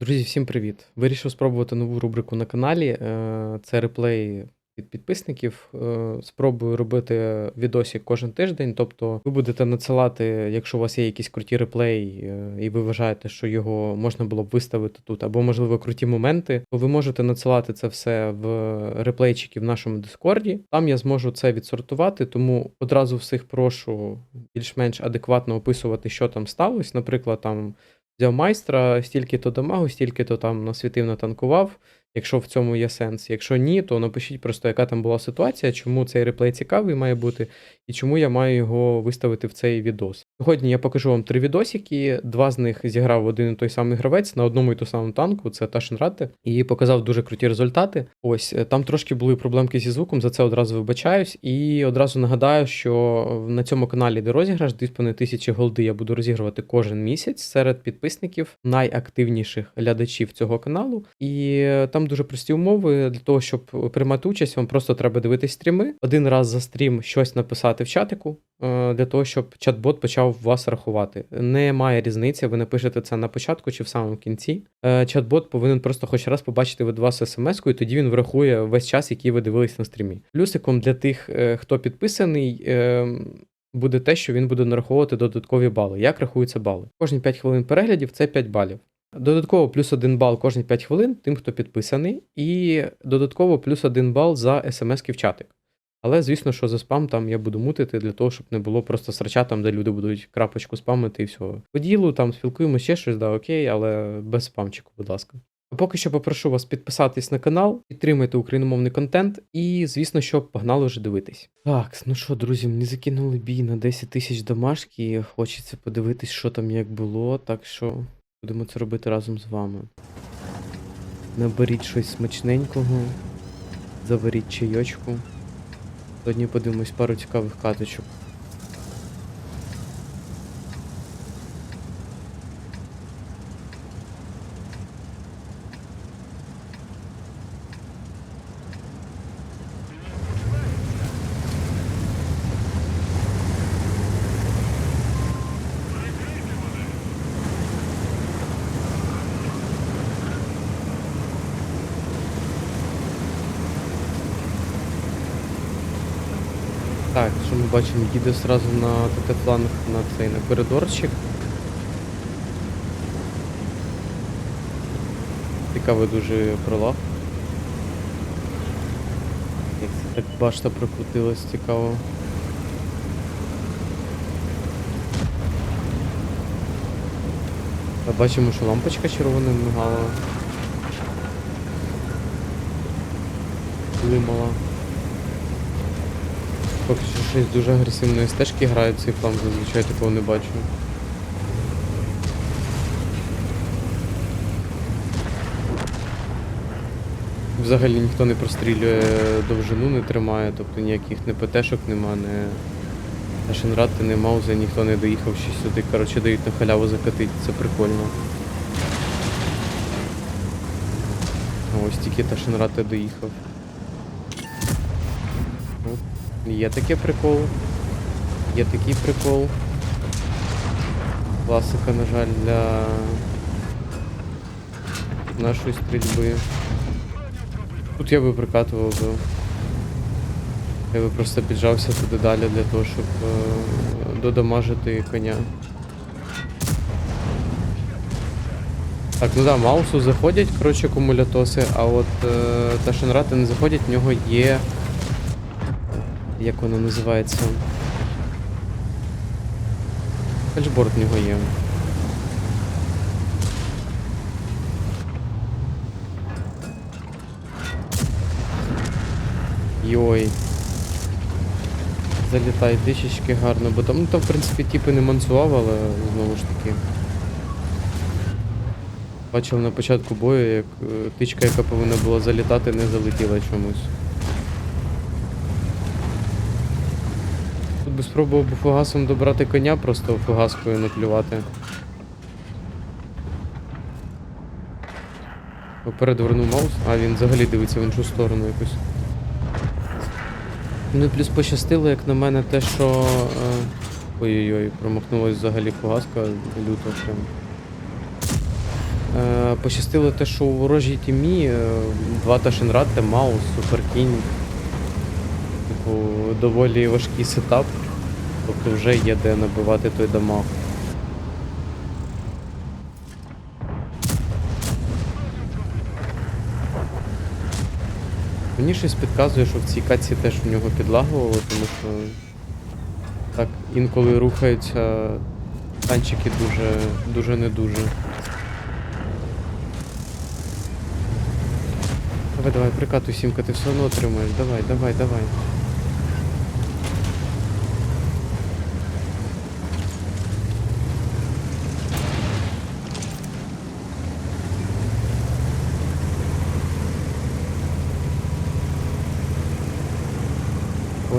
Друзі, всім привіт! Вирішив спробувати нову рубрику на каналі. Е, Це реплей від підписників. Е, Спробую робити відосик кожен тиждень. Тобто, ви будете надсилати, якщо у вас є якісь круті реплеї, е, і ви вважаєте, що його можна було б виставити тут, або, можливо, круті моменти, то ви можете надсилати це все в реплейчики в нашому Дискорді. Там я зможу це відсортувати, тому одразу всіх прошу більш-менш адекватно описувати, що там сталося. Наприклад, там взяв майстра, стільки-то дамагу, стільки-то там насвітив, натанкував, якщо в цьому є сенс. Якщо ні, то напишіть просто, яка там була ситуація, чому цей реплей цікавий має бути, і чому я маю його виставити в цей відос. Сьогодні я покажу вам три відосики. Два з них зіграв один і той самий гравець на одному і тому самому танку, це Ташенрате, і показав дуже круті результати. Ось е, там трошки були проблемки зі звуком, за це одразу вибачаюсь. І одразу нагадаю, що на цьому каналі, де розіграш, 2,5 тисячі голди я буду розігрувати кожен місяць серед підписників найактивніших глядачів цього каналу. І е, там дуже прості умови. Для того, щоб приймати участь, вам просто треба дивитись стріми. Один раз за стрім щось написати в чатику, е, для того, щоб чат-бот почав вас рахувати. Немає різниці, ви напишете це на початку чи в самому кінці. Е, Чат-бот повинен просто хоч раз побачити від вас смс-ку, і тоді він врахує весь час, який ви дивились на стрімі. Плюсиком для тих, е, хто підписаний. Буде те, що він буде нараховувати додаткові бали. Як рахуються бали? Кожні 5 хвилин переглядів це 5 балів. Додатково плюс 1 бал кожні 5 хвилин тим, хто підписаний, і додатково плюс 1 бал за смс-ки в чатик. Але, звісно, що за спам там я буду мутити для того, щоб не було просто срача там, де люди будуть крапочку спамити і все. По ділу там спілкуємося ще щось, да, окей, але без спамчику, будь ласка. А поки що попрошу вас підписатись на канал, підтримайте україномовний контент і, звісно, що погнали вже дивитись. Так, ну що, друзі, мені закинули бій на 10 тисяч домашки. Хочеться подивитись, що там як було, так що будемо це робити разом з вами. Наберіть щось смачненького, заваріть чайочку. Сьогодні подивимось пару цікавих каточок. Так, що ми бачимо, їде одразу на ТТ фланг на цей на коридорчик. Цікавий дуже пролав. Як це так башта прокрутилась, цікаво. Та бачимо, що лампочка червоним мигала. Блимала. Поки що щось дуже агресивної стежки грають цей фланг, зазвичай такого не бачу. Взагалі ніхто не прострілює довжину, не тримає, тобто ніяких не ПТшок нема, не Ашенрати, не Мауза, ніхто не доїхав ще сюди. Коротше, дають на халяву закатити, це прикольно. Ось тільки Ташенрати доїхав. От. Є таке прикол. Є такий прикол. Класика, на жаль, для нашої стрільби. Тут я би прикатував би. Я би просто піджався туди далі для того, щоб е, додамажити коня. Так, ну да, маусу заходять, коротше, кумулятоси, а от е, Ташенрати не заходять, в нього є. Як воно називається? Фальшборд в нього є. Йой. Залітай трішечки гарно, бо там, ну там в принципі типи не мансував, але знову ж таки. Бачив на початку бою, як е, тичка, яка повинна була залітати, не залетіла чомусь. Тут би спробував фугасом добрати коня, просто фугаскою наклювати. Передвернув маус, а він взагалі дивиться в іншу сторону якусь. Ну і плюс пощастило, як на мене, те, що. Е... Ой-ой-ой, промахнулась взагалі фугаска люто прям. Е, пощастило те, що у ворожій тімі е, два Ташенрати, Маус, Суперкінь. Типу, доволі важкий сетап. Тобто вже є де набивати той дамаг. Мені щось підказує, що в цій каці теж в нього підлагувало, тому що так інколи рухаються танчики дуже, дуже не дуже. Давай, давай, прикатуй сімка, ти все одно отримаєш. Давай, давай, давай.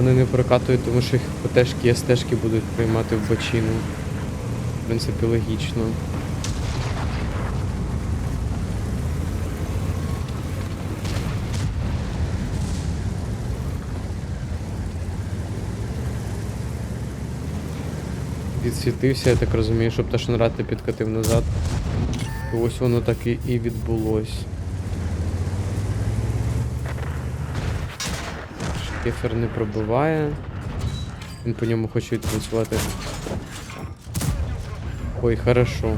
Вони не прокатують, тому що їх ПТшки і СТшки будуть приймати в бочину. В принципі, логічно. Відсвітився, я так розумію, щоб Ташенрат не підкатив назад. І ось воно так і, і відбулось. Шкефер не пробиває. Він по ньому хоче відпрацювати. Ой, хорошо.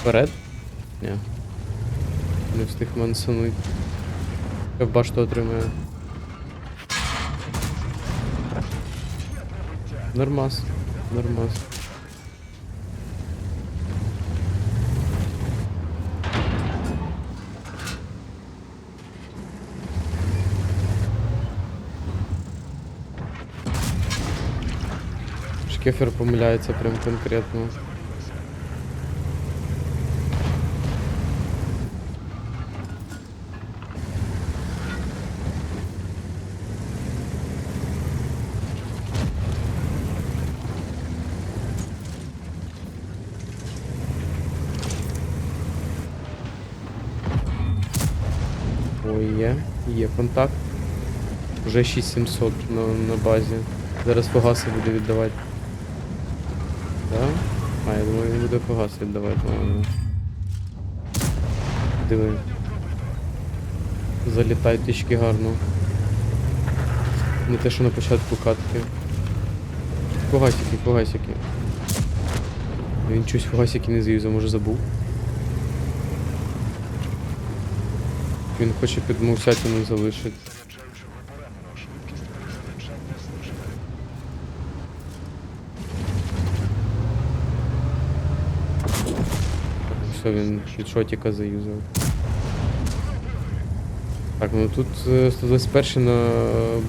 Вперед? Ні. Не встиг мансануть. В башту отримає. Нормас. Нормас. Шкефер помиляється прям конкретно. Ой, є, є контакт. Уже 6700 на, на базі. Зараз фугаси буде віддавати. Да? А, я буде фугаси віддавати. Диви. Залітають тички гарно. Не те, що на початку катки. Фугасики, фугасики. Він щось фугасики не з'їзав, може забув. Він хоче під мусятину залишити. Все, він від шотіка заюзав. Так, ну тут е, 121 на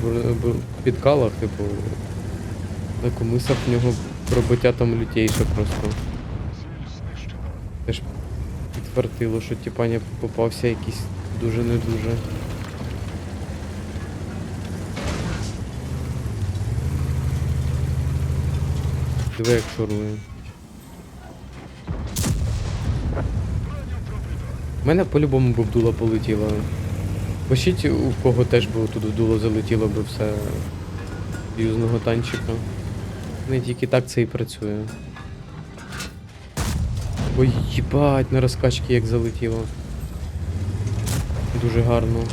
бур- бур- підкалах, типу. На комисах в нього пробиття там лютейше просто. Теж підтвердило, що тіпаня попався якийсь дуже не дуже. Диви як шурує. У мене по-любому б дуло полетіло. Пишіть, у кого теж би туди дуло залетіло би все юзного танчика. Не тільки так це і працює. Ой, їбать, на розкачки як залетіло. Дуже гарно.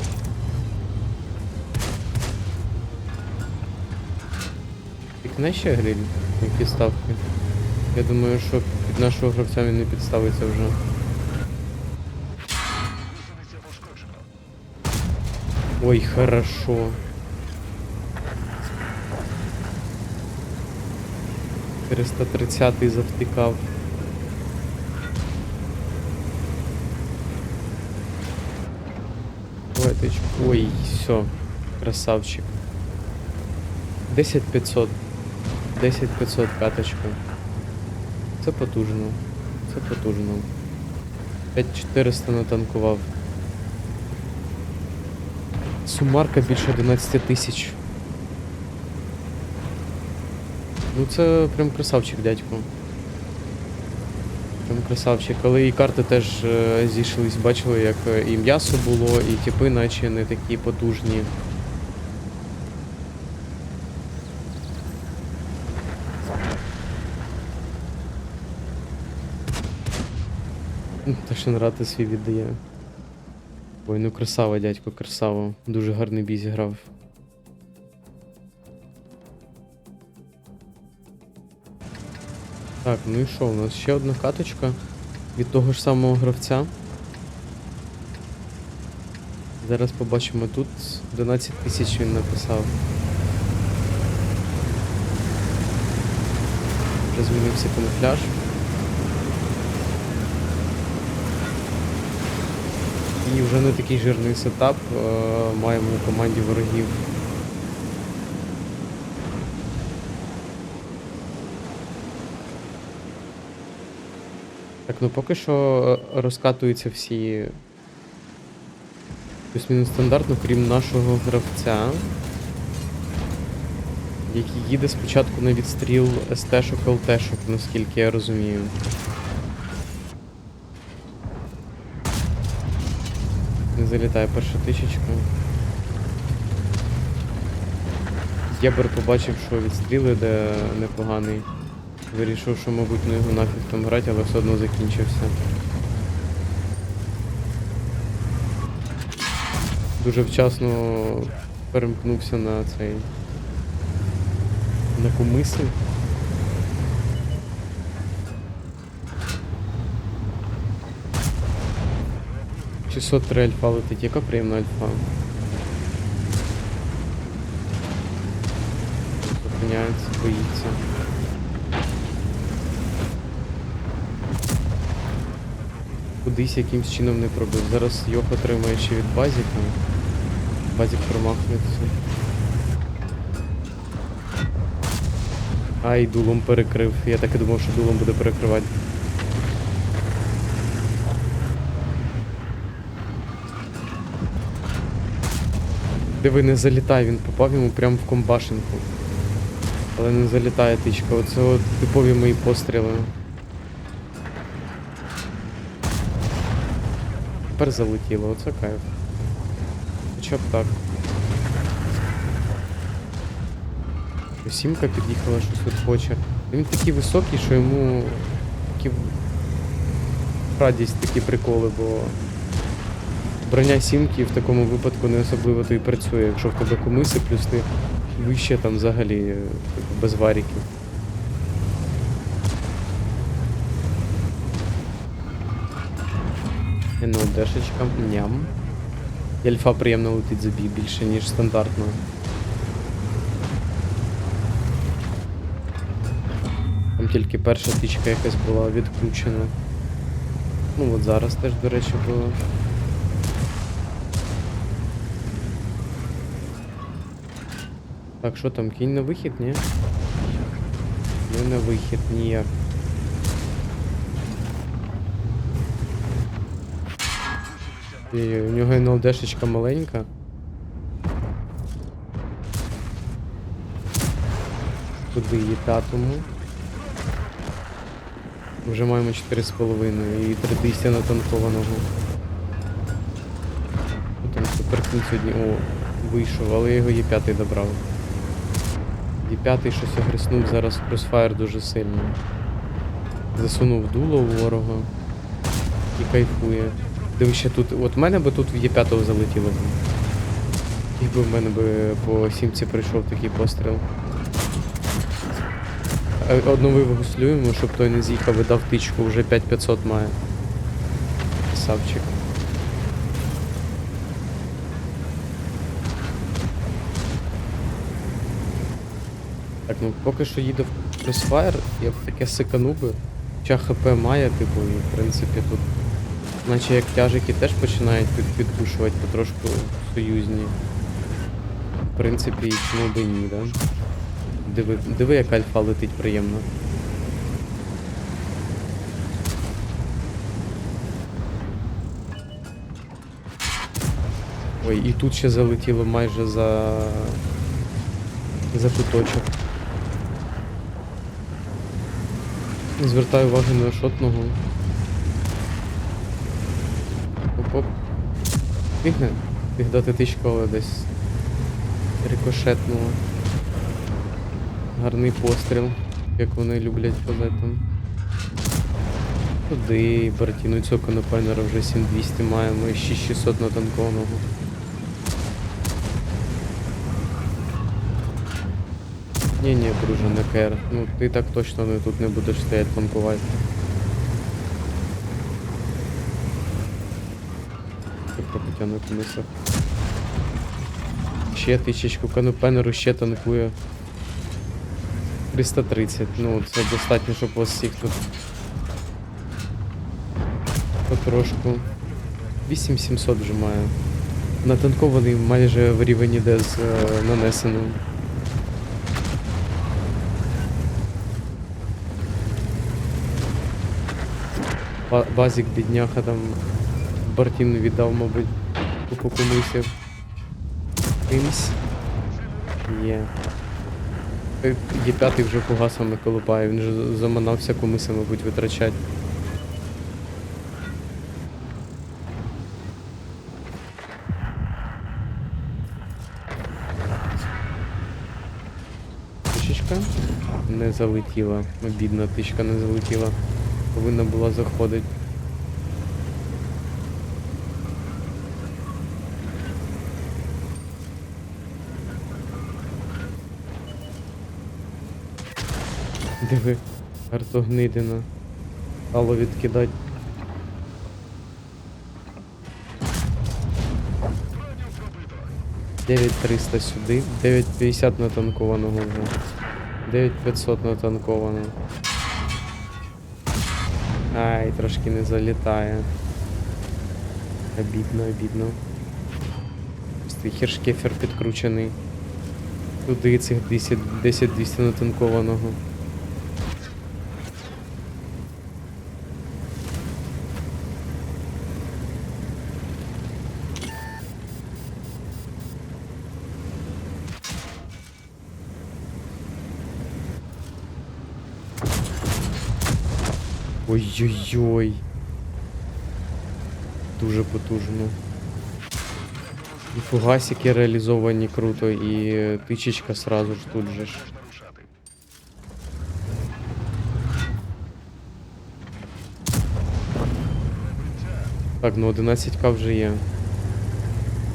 Пікне ще гриль, які ставки. Я думаю, що під нашого гравця він не підставиться вже. Ой, хорошо. Триста тридцятий завтикав. Ой, все. Красавчик. 10500. 10500 каточка. Це потужно. Це потужно. 5400 натанкував. Сумарка більше 11 тисяч. Ну це прям красавчик, дядько. Прям красавчик. Але і карти теж е, зійшлись, бачили, як е, і м'ясо було, і типи наче не такі потужні. Та що нрати свій віддає. Ой, ну красава, дядько, красава. Дуже гарний бій зіграв. Так, ну і що, у нас ще одна каточка від того ж самого гравця. Зараз побачимо тут 11 тисяч він написав. Вже змінився камуфляж. І вже не такий жирний сетап е, маємо у команді ворогів. Так, ну поки що е, розкатуються всі плюс-мінус стандартно, крім нашого гравця, який їде спочатку на відстріл СТ-шок, ЛТ-шок, наскільки я розумію. Не залітає перша тисячка. Єбер побачив, що відстріл іде непоганий. Вирішив, що, мабуть, не його нафіг там грати, але все одно закінчився. Дуже вчасно перемкнувся на цей. На кумиси. Шістсот три альфа летить, яка приємна альфа. Зупиняється, боїться. Кудись якимсь чином не пробив. Зараз Йох отримає ще від базіка. Базік промахнеться. Ай, дулом перекрив. Я так і думав, що дулом буде перекривати. Диви, не залітай, він попав йому прямо в комбашенку. Але не залітає тичка. Оце от типові мої постріли. Тепер залетіло, оце кайф. Хоча б так. Сімка під'їхала, щось тут хоче. Він такий високий, що йому такі радість такі приколи, бо броня сімки в такому випадку не особливо то і працює, якщо в тебе кумиси, плюс ти вище там взагалі е, без варіків. НЛДшечка, ням. І Альфа приємно летить за бій більше, ніж стандартно. Там тільки перша тичка якась була відключена. Ну от зараз теж, до речі, було. Так, що там, кінь на вихід, ні? Не на вихід ніяк. І у нього НЛДшечка маленька. Куди її татому? Вже маємо 4,5 і 3000 натанкованого. Там суперкін сьогодні. О, вийшов, але його Є5 добрав. Є5 щось агреснув зараз кросфайр дуже сильно. Засунув дуло у ворога і кайфує. Диви ще тут. От в мене би тут в Є5 залетіло. Якби в мене би по сімці прийшов такий постріл. Е, Одного вигуслюємо, щоб той не з'їхав і дав тичку, вже 5500 має. Красавчик. Так, ну поки що їде в Crossfire, я б таке сикану би. Хоча ХП має, типу, і в принципі тут. Наче як тяжики теж починають під, підпушувати потрошку союзні. В принципі, чому би ні, да? Диви, диви, як альфа летить приємно. Ой, і тут ще залетіло майже за. за куточок. Звертаю увагу на шотного. Оп-оп. Мігне. Міг дати тичку, але десь рикошетнуло. Гарний постріл, як вони люблять там. Туди, Бартіну цього конопенера вже 7200 маємо і 6600 натанкованого. Ні, ні, друже, не кер. Ну ти так точно не тут не будеш стояти танкувати. Ти пробиття на комісах. Ще тисячку канопенеру ще танкує. 330, ну це достатньо, щоб вас всіх тут потрошку. 8700 вже має. Натанкований майже в рівень іде з е, нанесеним. Ба- Базік бідняха там Бартін віддав, мабуть, купу комусь. Кимсь. Є. Е, Є п'ятий вже фугасами колупає, він же заманався комусь, мабуть, витрачать. Тишечка не залетіла. Бідна тичка не залетіла. Повинна була заходити. Диви, картогнидина. Стало відкидать. Дев'ять триста сюди, 950 натанкованого вже. 9500 натанковано. Ай, трошки не залітає. Обідно, обідно. Твій хіршкефер підкручений. Туди цих 10 10-200 натанкованого. Ой-ой-ой. Дуже потужно. І фугасики реалізовані круто, і тичечка сразу ж тут же ж. Так, ну 11к вже є.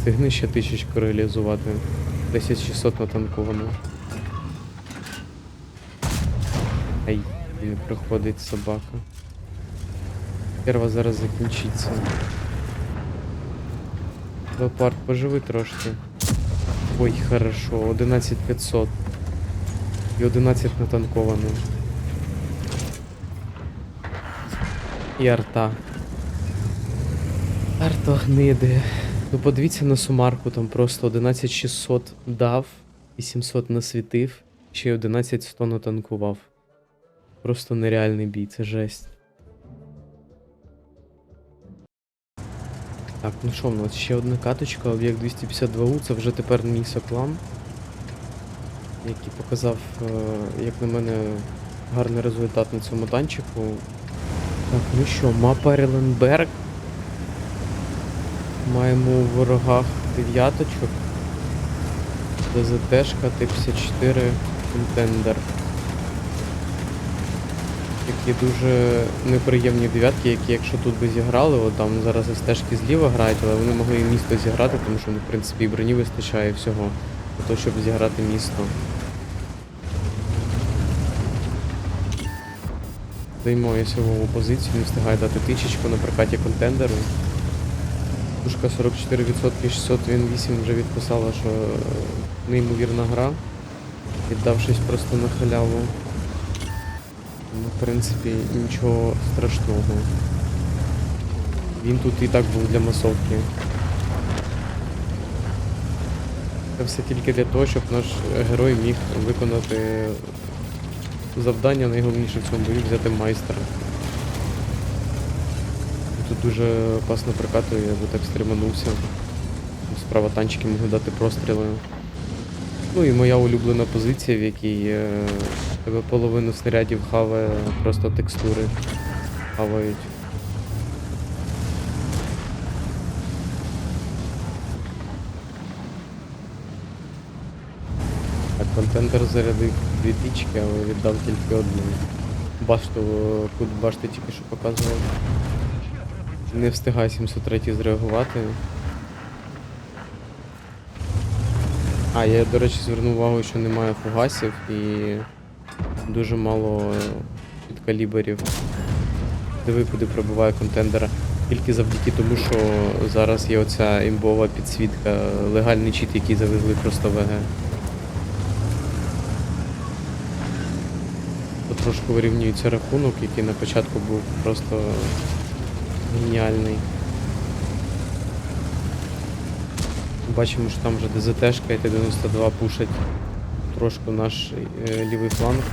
Цигни ще тисячку реалізувати. 10600 натанковано. Ай, не приходить собака. Перва зараз закінчиться. Леопард, поживи трошки. Ой, хорошо, 11500. І 11 натанковано. І арта. Арта гниде. Ну подивіться на сумарку, там просто 11600 дав, 800 насвітив, ще й 11100 натанкував. Просто нереальний бій, це жесть. Так, ну що, в нас ще одна каточка, об'єкт 252У, це вже тепер мій соклам, який показав, е, як на мене, гарний результат на цьому танчику. Так, ну що, мапа Реленберг. Маємо у ворогах дев'яточок. ДЗТшка Т-54 контендер. Такі дуже неприємні дев'ятки, які якщо тут би зіграли, от там зараз стежки зліва грають, але вони могли і місто зіграти, тому що ну, в принципі і броні вистачає всього для того, щоб зіграти місто. Займає сьогодні позицію, не встигає дати тичечку на прокаті контендеру. Пушка 44% 608 вже відписала, що неймовірна гра. Віддавшись просто на халяву. Ну, в принципі, нічого страшного. Він тут і так був для масовки. Це все тільки для того, щоб наш герой міг виконати завдання найголовніше в цьому бою взяти майстра. Тут дуже класно прокатує, я би так стриманувся. Справа танчики можуть дати простріли. Ну і моя улюблена позиція, в якій е, тебе половину снарядів хаває просто текстури хавають. Так, контентер зарядив дві тічки, але віддав тільки одну. Башту, кут башти тільки що показував. Не встигає 703 зреагувати. А, я, до речі, звернув увагу, що немає фугасів і дуже мало е, підкаліберів. Диви, куди пробиває контендера. Тільки завдяки тому, що зараз є оця імбова підсвітка, легальний чіт, який завезли просто в ЕГ. Потрошку вирівнюється рахунок, який на початку був просто геніальний. Бачимо, що там вже ДЗТшка і Т-92 пушать трошку наш е, лівий фланг.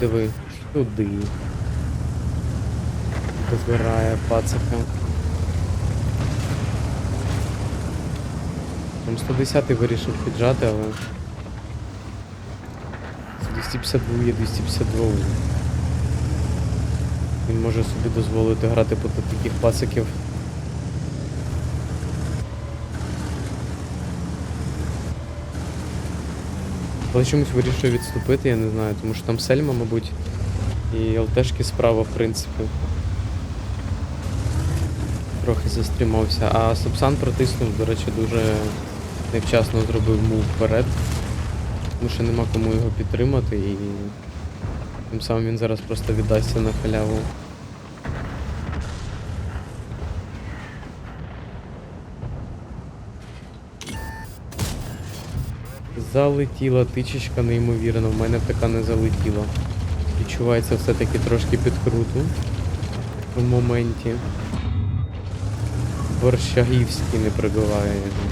Диви, туди. Добирає пацака. Там 110 вирішив піджати, але. 252 є 252. Він може собі дозволити грати проти таких пациків. Але чомусь вирішив відступити, я не знаю, тому що там Сельма, мабуть, і ЛТшки справа, в принципі. Трохи застрімався. А Сапсан протиснув, до речі, дуже невчасно зробив мув вперед. Тому що нема кому його підтримати і тим самим він зараз просто віддасться на халяву. Залетіла тичечка неймовірно, в мене така не залетіла. Відчувається все-таки трошки підкруту в моменті. Борщагівський не прибиває його.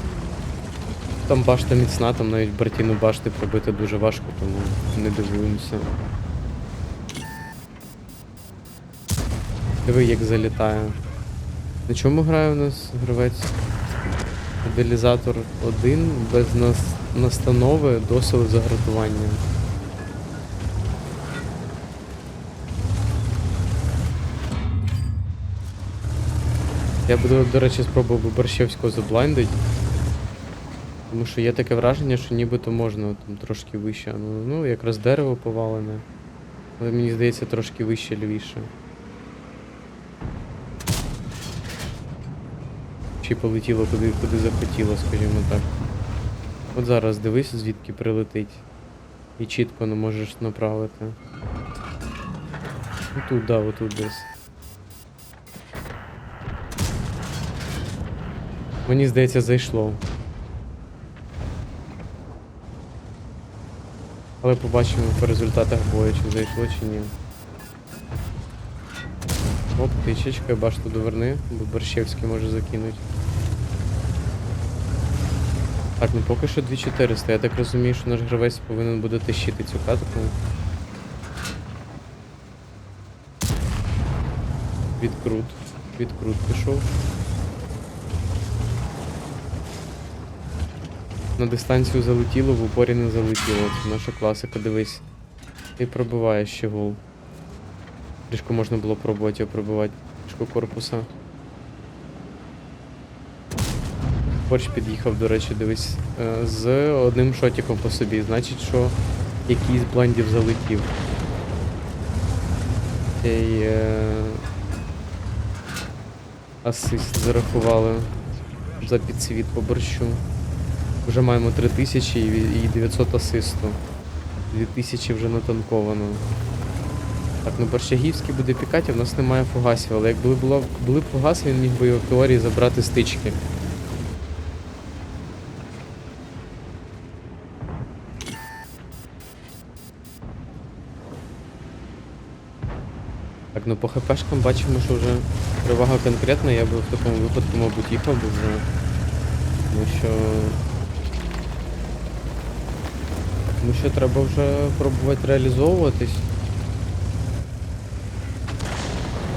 Там башта міцна, там навіть бартіну башти пробити дуже важко, тому не дивуємося. Диви, як залітає. На чому грає у нас гравець? Мобілізатор 1 без нас... настанови досили загратування. Я буду, до речі, спробував Борщевського заблайндить. Тому що є таке враження, що нібито можна там трошки вище. Ну, ну якраз дерево повалене. Але мені здається трошки вище лівіше. Чи полетіло куди, куди захотіло, скажімо так. От зараз дивись, звідки прилетить. І чітко не можеш направити. Отут, да, отут десь. Мені здається, зайшло. Але побачимо по результатах бою, чи зайшло, чи ні. Оп, тичечка, башту доверни, бо Борщевський може закинути. Так, ну поки що 2400. Я так розумію, що наш гравець повинен буде тащити цю катку. Відкрут. Відкрут пішов. На дистанцію залетіло, в упорі не залетіло. Це наша класика, дивись. І пробиває ще гол. Трішку можна було пробувати його пробивати. Трішку корпуса. Борщ під'їхав, до речі, дивись, е, з одним шотиком по собі. Значить, що якийсь блендів залетів. Цей е... асист зарахували за підсвіт по борщу. Вже маємо 3000 і 900 асисту. 2000 вже натанковано. Так, ну Борщагівський буде пікати, в нас немає фугасів, але як були, було, були б фугаси, він міг би його в теорії забрати стички. Ну по хпшкам бачимо, що вже перевага конкретна, я би в такому випадку, мабуть, їхав би вже. Тому що. Тому що треба вже пробувати реалізовуватись.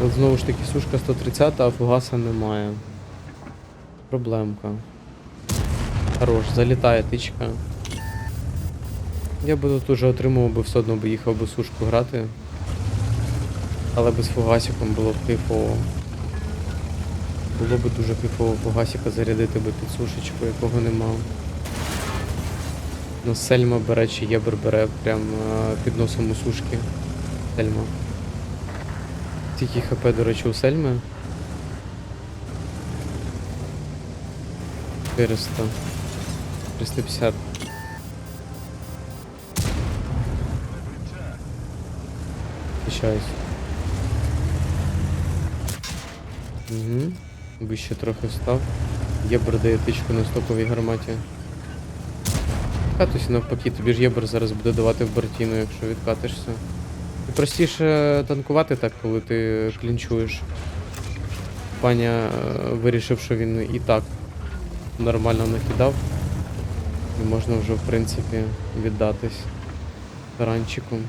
От знову ж таки сушка 130, а фугаса немає. Проблемка. Хорош, залітає тичка. Я би тут уже отримував би все одно би їхав би сушку грати. Але без фугасиком було б кайфово. Було б дуже кайфово фугасика зарядити би під сушечку, якого нема. Ну, Сельма бере чи Єбер бере прям е, під носом у сушки. Сельма. Скільки хп, до речі, у Сельми? 400. 350. Пишаюсь. Угу. Вище трохи встав. Єбр дає тичку на стоповій гарматі. Катуйся навпаки, тобі ж єбр зараз буде давати в бортіну, якщо відкатишся. І простіше танкувати так, коли ти клінчуєш. Паня е, вирішив, що він і так нормально накидав. І можна вже, в принципі, віддатись таранчиком.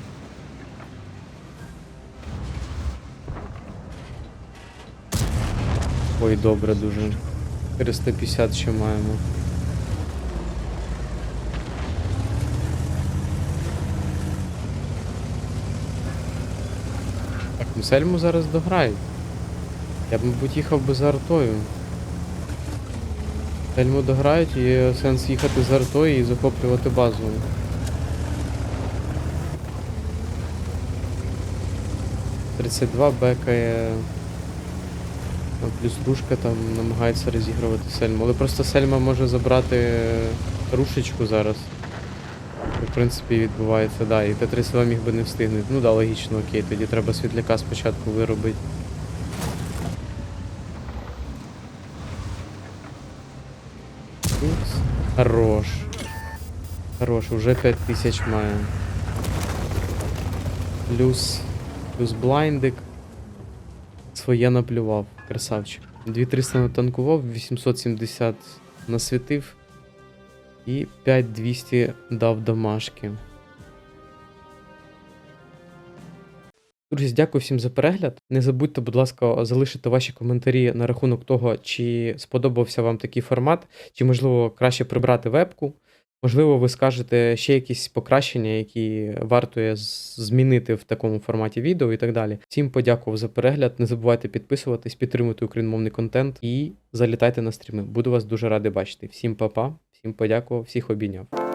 Ой, добре дуже. 450 ще маємо. Так, ну Сельму зараз дограють. Я б, мабуть, їхав би за артою. Сельму дограють є сенс їхати за артою і захоплювати базу. Тридцять два бекає. Плюс рушка там намагається розігрувати Сельму. Але просто Сельма може забрати рушечку зараз. В принципі, відбувається, да. І Т-32 міг би не встигнути. Ну да, логічно, окей, тоді треба світляка спочатку виробити. Упс. Хорош. Хорош, уже 5000 має. Плюс. Плюс блайндик. Своє наплював, красавчик. 2300 натанкував, 870 насвітив. І 5200 дав домашки. Друзі, дякую всім за перегляд. Не забудьте, будь ласка, залишити ваші коментарі на рахунок того, чи сподобався вам такий формат, чи можливо краще прибрати вебку. Можливо, ви скажете ще якісь покращення, які варто змінити в такому форматі відео і так далі. Всім подякував за перегляд. Не забувайте підписуватись, підтримувати україномовний контент і залітайте на стріми. Буду вас дуже радий бачити. Всім па-па, всім подякував, всіх обійняв.